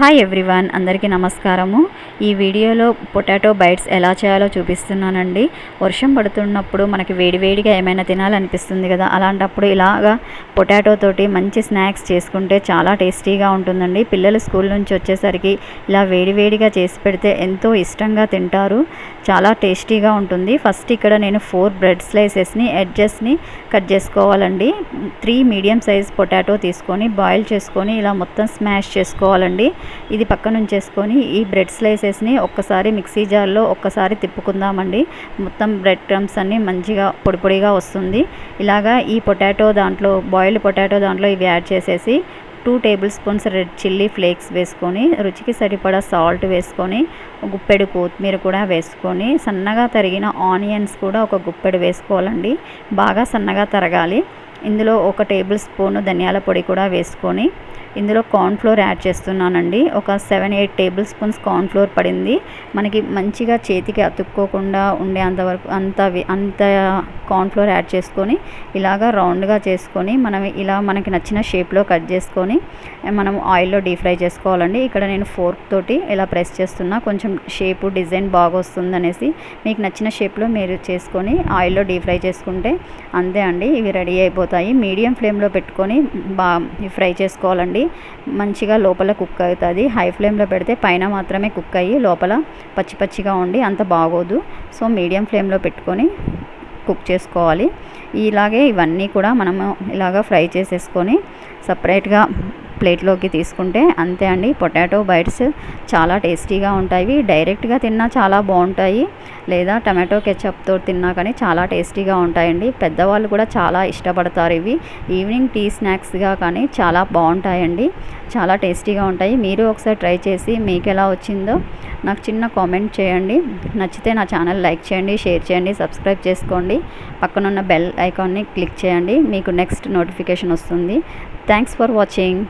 Hi everyone అందరికీ నమస్కారము. ఈ వీడియోలో పొటాటో బైట్స్ ఎలా చేయాలో చూపిస్తున్నానండి. వర్షం పడుతున్నప్పుడు మనకి వేడివేడిగా ఏమైనా తినాలనిపిస్తుంది కదా అలాంటప్పుడు ఇలాగా పొటాటో తోటి మంచి స్నాక్స్ చేసుకుంటే చాలా టేస్టీగా ఉంటుందండి. పిల్లలు స్కూల్ నుంచి వచ్చేసరికి ఇలా వేడివేడిగా చేసి పెడితే ఎంతో ఇష్టంగా తింటారు. చాలా టేస్టీగా ఉంటుంది. ఫస్ట్ ఇక్కడ నేను ఫోర్ బ్రెడ్ స్లైసెస్ని ఎడ్జెస్ని కట్ చేసుకోవాలండి. త్రీ మీడియం సైజ్ పొటాటో తీసుకొని బాయిల్ చేసుకొని ఇలా మొత్తం స్మాష్ చేసుకోవాలండి. ఇది పక్కన ఉంచేసుకొని ఈ బ్రెడ్ స్లైసెస్ని ఒక్కసారి మిక్సీ జార్లో ఒక్కసారి తిప్పుకుందామండి. మొత్తం బ్రెడ్ క్రమ్స్ అన్నీ మంచిగా పొడి పొడిగా వస్తుంది. ఇలాగా ఈ పొటాటో దాంట్లో బాయిల్డ్ పొటాటో దాంట్లో ఇవి యాడ్ చేసేసి two tablespoons red chilli flakes వేసుకొని రుచికి సరిపడా సాల్ట్ వేసుకొని గుప్పెడు కొత్తిమీర కూడా వేసుకొని సన్నగా తరిగిన ఆనియన్స్ కూడా ఒక గుప్పెడు వేసుకోవాలండి. బాగా సన్నగా తరగాలి. ఇందులో ఒక టేబుల్ స్పూన్ ధనియాల పొడి కూడా వేసుకొని ఇందులో కార్న్ఫ్లోర్ యాడ్ చేస్తున్నానండి. ఒక seven eight tablespoons cornflour పడింది. మనకి మంచిగా చేతికి అతుక్కోకుండా ఉండే అంతవరకు అంత అంత కార్న్ఫ్లోర్ యాడ్ చేసుకొని ఇలాగా రౌండ్గా చేసుకొని మనం ఇలా మనకి నచ్చిన షేప్లో కట్ చేసుకొని మనం ఆయిల్లో డీప్ ఫ్రై చేసుకోవాలండి. ఇక్కడ నేను ఫోర్క్ తోటి ఇలా ప్రెస్ చేస్తున్నా. కొంచెం షేపు డిజైన్ బాగా వస్తుంది అనేసి మీకు నచ్చిన షేప్లో మీరు చేసుకొని ఆయిల్లో డీప్ ఫ్రై చేసుకుంటే అంతే అండి. ఇవి రెడీ అయిపోతాయి. మీడియం ఫ్లేమ్లో పెట్టుకొని బా ఫ్రై చేసుకోవాలండి. మంచిగా లోపల కుక్ అవుతుంది. హై ఫ్లేమ్లో పెడితే పైన మాత్రమే కుక్ అయ్యి లోపల పచ్చి పచ్చిగా ఉండి అంత బాగోదు. సో మీడియం ఫ్లేమ్లో పెట్టుకొని కుక్ చేసుకోవాలి. ఇలాగే ఇవన్నీ కూడా మనము ఇలాగ ఫ్రై చేసేసుకొని సపరేట్గా ప్లేట్లోకి తీసుకుంటే అంతే అండి. పొటాటో బైట్స్ చాలా టేస్టీగా ఉంటాయి. డైరెక్ట్గా తిన్నా చాలా బాగుంటాయి. లేదా టమాటో కెచప్తో తిన్నా కానీ చాలా టేస్టీగా ఉంటాయండి. పెద్దవాళ్ళు కూడా చాలా ఇష్టపడతారు ఇవి. ఈవినింగ్ టీ స్నాక్స్గా కానీ చాలా బాగుంటాయండి. చాలా టేస్టీగా ఉంటాయి. మీరు ఒకసారి ట్రై చేసి మీకు ఎలా వచ్చిందో నాకు చిన్న కామెంట్ చేయండి. నచ్చితే నా ఛానల్ లైక్ చేయండి షేర్ చేయండి సబ్స్క్రైబ్ చేసుకోండి. పక్కనున్న బెల్ ఐకాన్ని క్లిక్ చేయండి. మీకు నెక్స్ట్ నోటిఫికేషన్ వస్తుంది. Thanks for watching.